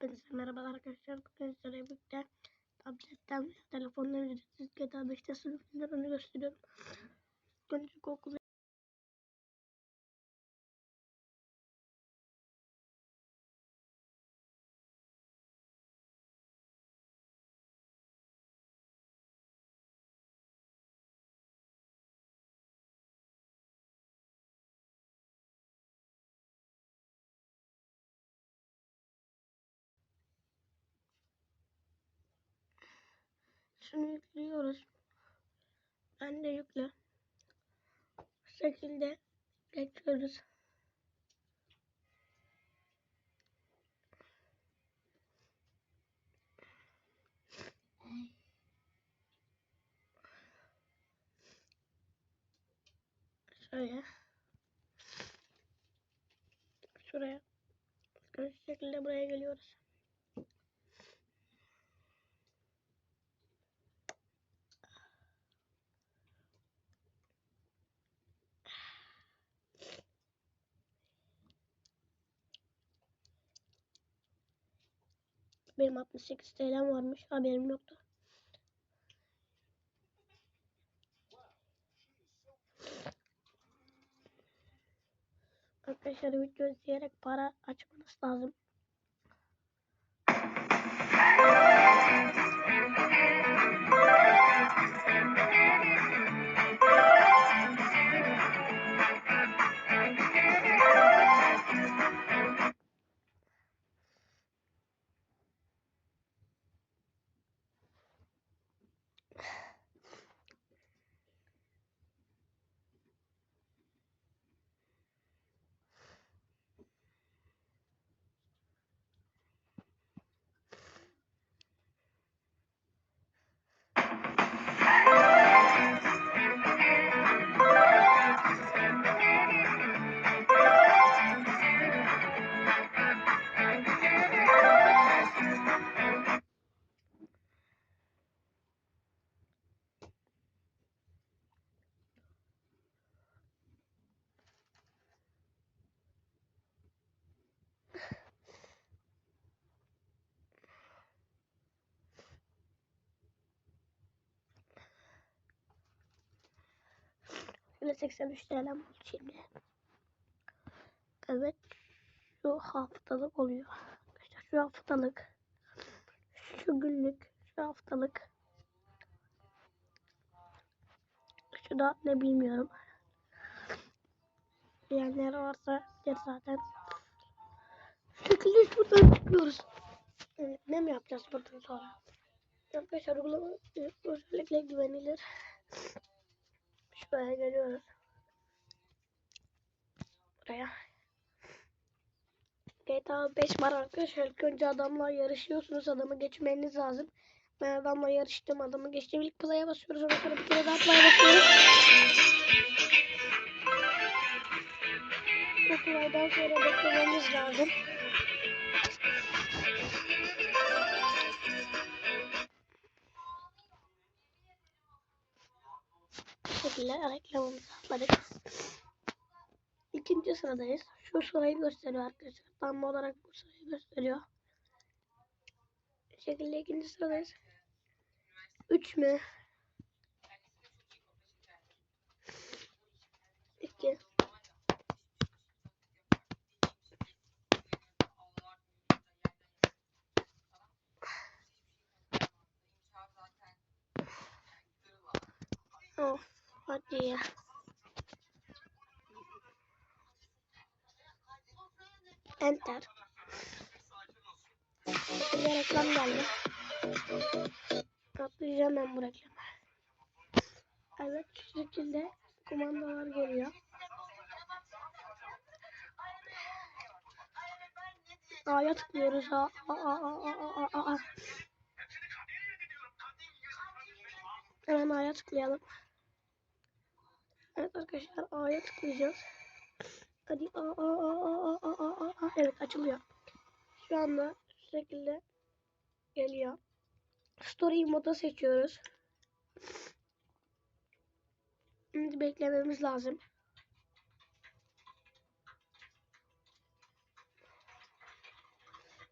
Hepinize merhabalar arkadaşlar. Bugün sizlerle birlikte tabletten veya telefondan ücretsiz GTA 5'te sınıflarını gösteriyorum. Önce Google şunu yüklüyoruz. Ben de yükle. Bu şekilde geçiyoruz. Şöyle. Şuraya. Şu şekilde buraya geliyoruz. Benim 68 TL'm varmış. Haberim yoktu. Arkadaşlar video izleyerek para açmanız lazım. Şöyle 83 TL'm oldu şimdi. Evet. Şu haftalık oluyor. Arkadaşlar şu haftalık. Şu günlük. Şu haftalık. Şu da ne bilmiyorum. Diyenler varsa der zaten. Şekilde buradan çıkıyoruz. Ne mi yapacağız buradan sonra? Arkadaşlar uygulama e, özellikle güvenilir. Şuraya geliyoruz. Buraya. GTA 5 var arkadaşlar. İlk önce adamla yarışıyorsunuz. Adamı geçmeniz lazım. Ben adamla yarıştım. Adamı geçtim. İlk play'a basıyoruz. Ondan sonra bir kere daha play'a basıyoruz. Bu play'dan sonra beklememiz lazım. Şekilde reklamımızı atladık. İkinci sıradayız. Şu sırayı gösteriyor arkadaşlar. Tam olarak bu sırayı gösteriyor. Bu şekilde ikinci sıradayız. 3 mü? Hadi ya. Enter. Bir reklam geldi. Atlayacağım ben bu reklamı. Evet şu şekilde kumandalar geliyor. A'ya tıklıyoruz. A, A, A, A, A, A, A, A. Hemen A'ya tıklayalım. Evet arkadaşlar A'ya tıklayacağız. Hadi A, A, A, A, A, A, A, A. Evet açılıyor. Şu anda şekilde geliyor. Story moda seçiyoruz. Şimdi beklememiz lazım.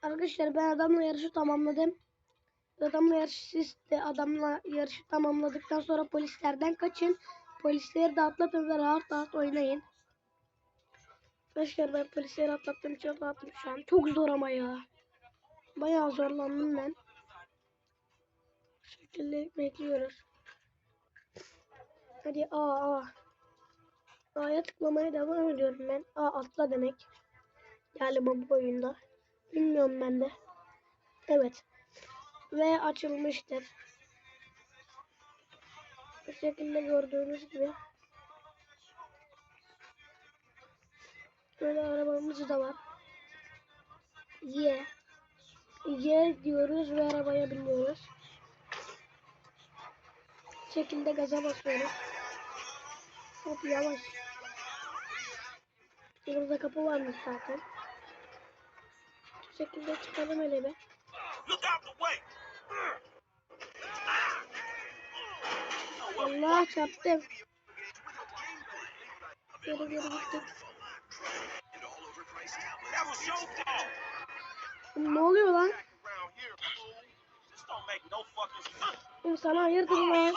Arkadaşlar ben adamla yarışı tamamladım. Adamla yarışı de adamla yarışı tamamladıktan sonra polislerden kaçın. Polisleri de atlatın ve rahat rahat oynayın. Arkadaşlar ben polisleri atlattım çok rahatım şu an. Çok zor ama ya. Bayağı zorlandım ben. Bu şekilde bekliyoruz. Hadi A A. A'ya tıklamaya devam ediyorum ben. A atla demek. Galiba bu oyunda. Bilmiyorum ben de. Evet. Ve açılmıştır. Bu şekilde gördüğünüz gibi. Böyle arabamız da var. Y. Y diyoruz ve arabaya biniyoruz. Şekilde gaza basıyoruz. Hop yavaş. Burada kapı varmış zaten. Bu şekilde çıkalım hele be. Look out the way! Allah çarptım. Geri geri gittik. Ne oluyor lan? Oğlum sana hayırdır lan?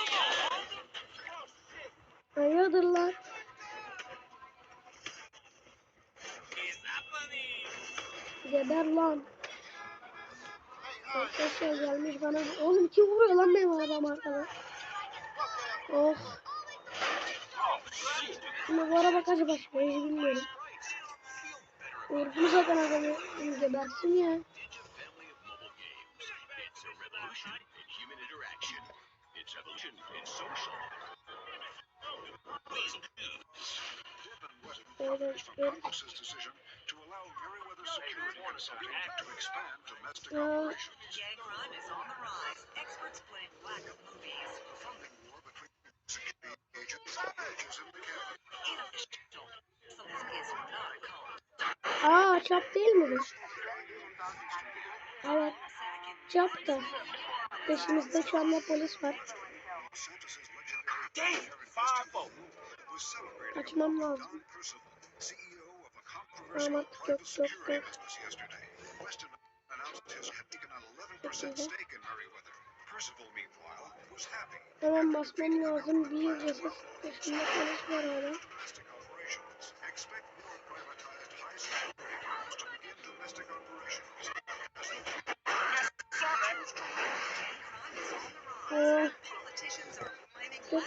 Hayırdır lan? Geber lan. Arkadaşlar gelmiş bana. Oğlum kim vuruyor lan benim adam arkada? Oh. Ama bu araba kaç başlıyor hiç bilmiyorum. Vurdu zaten adamı. Gebersin ya. Gag crime is on the Aa çap değil mi bu? Evet. Çap da. Peşimizde şu anda polis var. Kaçmam lazım. Ama yok yok yok. business yesterday. Weston announced his had taken an 11% Peki. stake in Meriwether. Percival, meanwhile, was happy. Hemen basmam lazım. Bir ücretsiz. Peşimde polis var hala.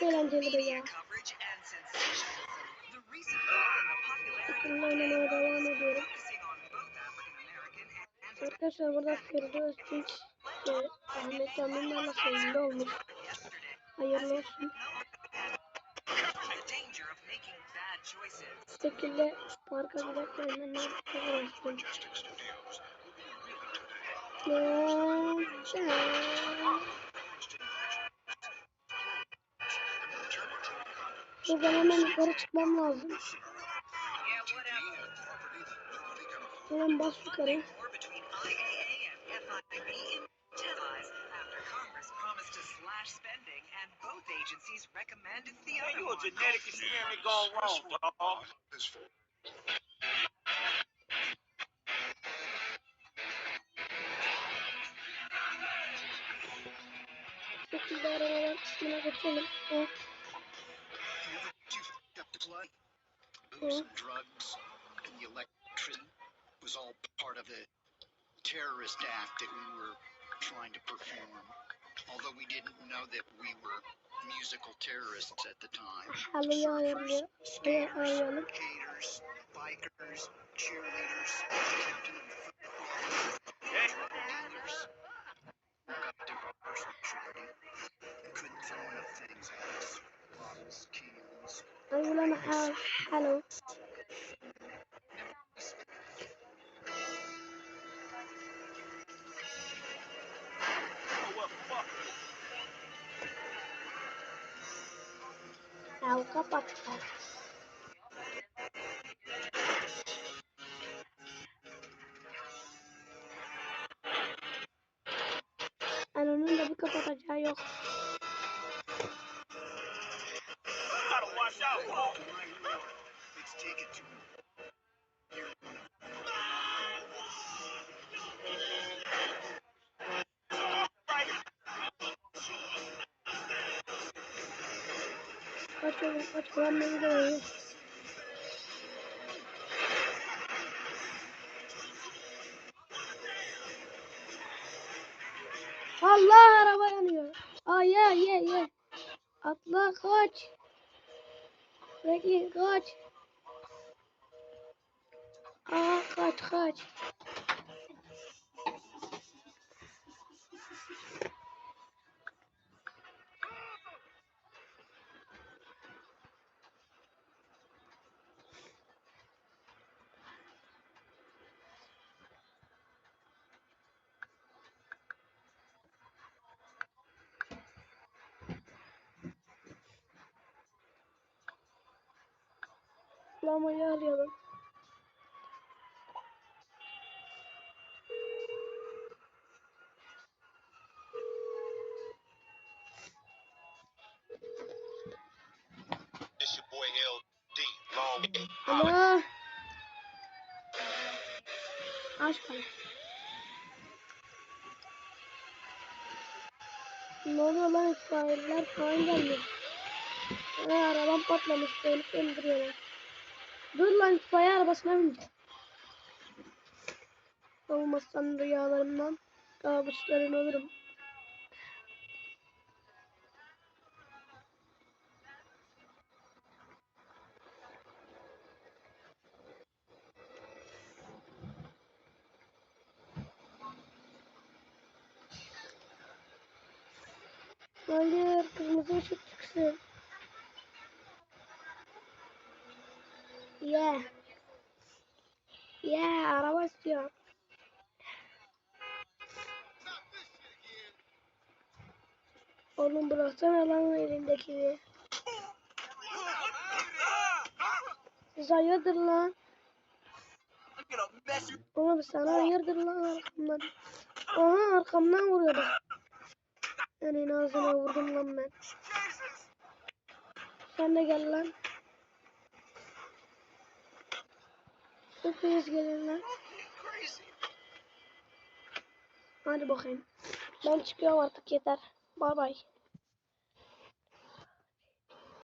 İn the popularity Şimdi oynamaya devam ediyorum. Arkadaşlar burada Feride Öztürk ve Ahmet Canlı'nın sonunda olmuş. Hayırlı olsun. Bu şekilde parka giderken ben ne yapacağım? Majestic Studios Buradan hemen yukarı çıkmam lazım. Hemen bas yukarı. agencies recommended the yeah, you a genetic experiment gone wrong, dog. Oh. Booze and drugs and the electricity was all part of the terrorist act that we were trying to perform. Although we didn't know that we were musical terrorists at the time. Ayar. Skaters, bikers, cheerleaders, captain of the football Hey. dealers. We got divorce maturity. Couldn't throw enough things at us. Bottles, cans, Ay ulan ha, hello. Ya kapat. ya. Yani onun da bir kapatacağı yok. Gotta watch out, fool. Let's take it to Allah araba yanıyor. Aa ye ye ye. Atla kaç. Bekleyin kaç. Aa kaç kaç. Lamayı arayalım. Alo. Aç bana. Ne oluyor lan itfaiyeler falan gelmiş. Ha, arabam patlamış. Beni öldürüyorlar. Dur lan itfaiye arabasına bineceğim. Olmazsan rüyalarımdan kabusların olurum. Hayır, kırmızı ışık çıksın. Yeah. Yeah, araba istiyorum. Oğlum bıraksana lan elindekini. Siz hayırdır lan? Oğlum sana hayırdır lan arkamdan. Aha arkamdan vuruyor bak. Senin ağzına vurdum lan ben. Sen de gel lan. Hepiniz gelin lan. Hadi bakayım. Ben çıkıyorum artık yeter. Bay bay.